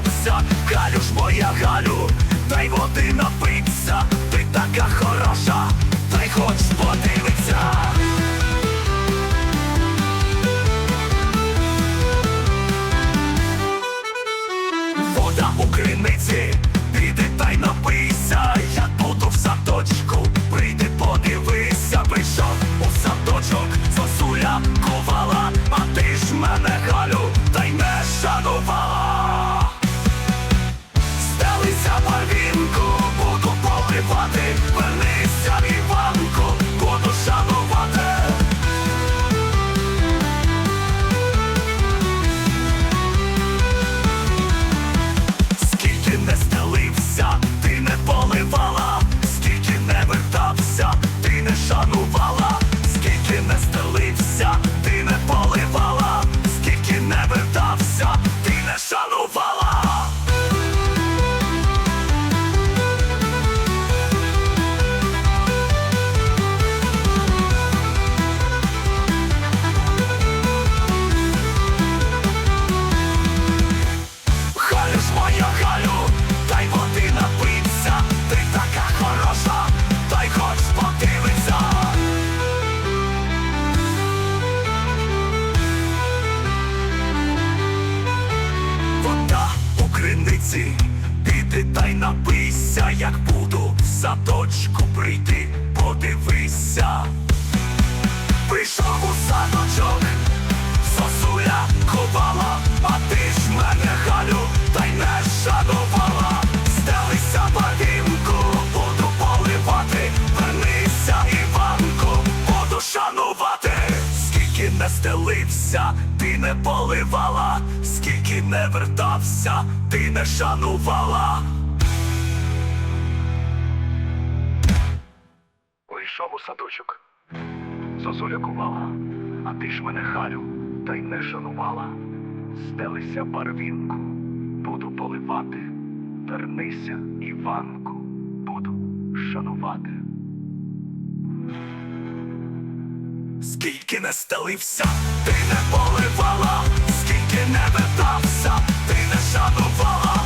сміється, Галю ж моя Галю, дай води напиться, ти така хороша, дай хоч подивиться. Барвінку, буду поливати, вернися, Іванку, буду шанувати. Скільки не стелився, ти не поливала, скільки не вертався, ти не шанувала, піди та й напийся, як буду в садочку прийти, подивися. Прийшов у садочок, сосуля ховала, а ти ж мене Галю, та й не шанувала. Стелися барвінку, буду поливати, вернися, Іванку, буду шанувати. Скільки не стелився, ти не поливала, скільки не вертався, ти не шанувала. Прийшов у садочок. Зозуля кувала, а ти ж мене Галю, та й не шанувала. Стелися барвінку, буду поливати, вернися, Іванку, буду шанувати. Скільки не стелився, ти не поливала, скільки не вертався, ти не шанувала.